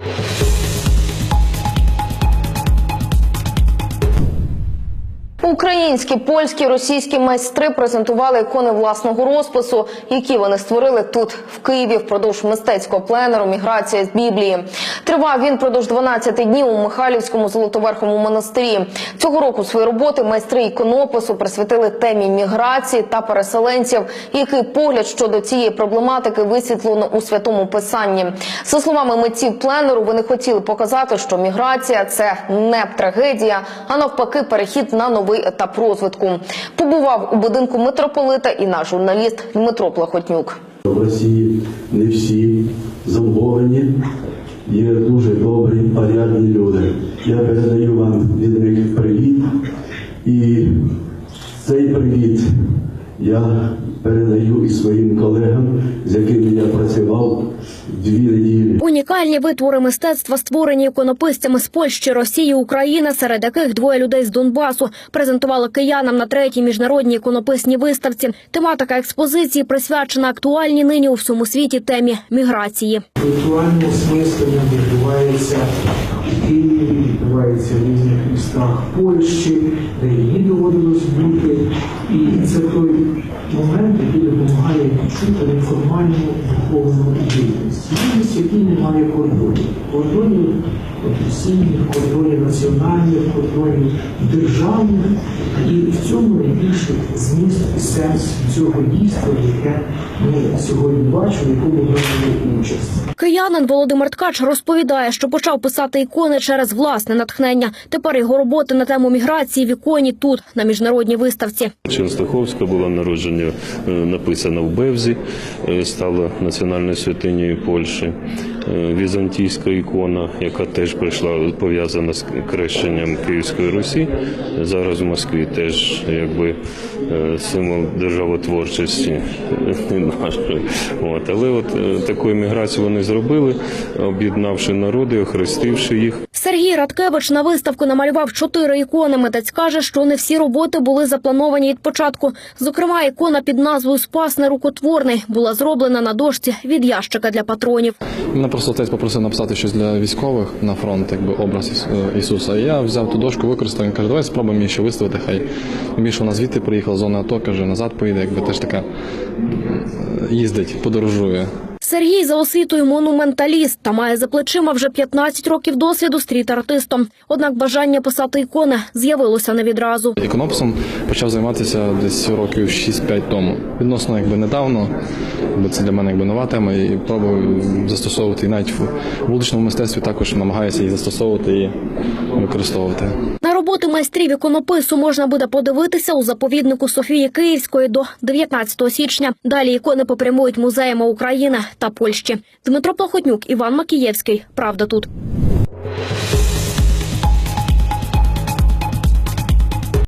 Thank you. Українські, польські, російські майстри презентували ікони власного розпису, які вони створили тут, в Києві, впродовж мистецького пленеру Міграція з Біблії. Тривав він впродовж 12 днів у Михайлівському золотоверхому монастирі. Цього року свої роботи майстри іконопису присвятили темі міграції та переселенців, який погляд щодо цієї проблематики висвітлено у святому писанні. За словами митців пленеру, вони хотіли показати, що міграція це не трагедія, а навпаки, перехід на новий етап розвитку. Побував у будинку митрополита і наш журналіст Дмитро Плахотнюк. В Росії не всі замовлені, є дуже добрі, порядні люди. Я передаю вам від них привіт. І цей привіт я передаю і своїм колегам, з якими я працював дві неділі. Унікальні витвори мистецтва створені іконописцями з Польщі, Росії, України, серед яких двоє людей з Донбасу презентували киянам на третій міжнародній іконописній виставці. Тематика експозиції присвячена актуальній нині у всьому світі темі міграції. Ритуальне осмислення відбувається Києві, відбувається в різних містах Польщі, де їй доводилось Єдність, якій немає кордонів. Кордонів професійних, кордонів національних, кордонів державних. І в цьому найбільший зміст і сенс цього дійства, яке ми сьогодні бачимо, якому беремо участь. Киянин Володимир Ткач розповідає, що почав писати ікони через власне натхнення. Тепер його роботи на тему міграції в іконі тут, на міжнародній виставці. Częstochowska було народження е, написано в Бевзі, е, стала національною святинею Польщі. Е, Візантійська ікона, яка теж прийшла пов'язана з крещенням Київської Русі. Зараз в Москві теж якби е, символ державотворчості е, нашої. От. Але от таку еміграцію вони зробили, об'єднавши народи, охрестивши їх. Сергій Радкевич на виставку намалював чотири ікони. Митець каже, що не всі роботи були заплановані від початку. Зокрема, ікона під назвою Спас нерукотворний була зроблена на дошці від ящика для патронів. Мене просто отець попросив написати щось для військових на фронт, якби образ е, Ісуса. І я взяв ту дошку, використав. Він каже, давай спробуємо її ще виставити. Хай Міша вона звідти приїхала з зони АТО, каже, назад поїде, якби теж така е, їздить, подорожує. Сергій за освітою монументаліст та має за плечима вже 15 років досвіду стріт-артистом. Однак бажання писати ікони з'явилося не відразу. Іконописом почав займатися десь років 6-5 тому. Відносно якби недавно, бо це для мене якби нова тема, і пробую застосовувати і навіть в вуличному мистецтві також намагаюся її застосовувати і використовувати. Роботи майстрів іконопису можна буде подивитися у заповіднику Софії Київської до 19 січня. Далі ікони попрямують музеями України та Польщі. Дмитро Плохотнюк, Іван Макієвський. Правда тут.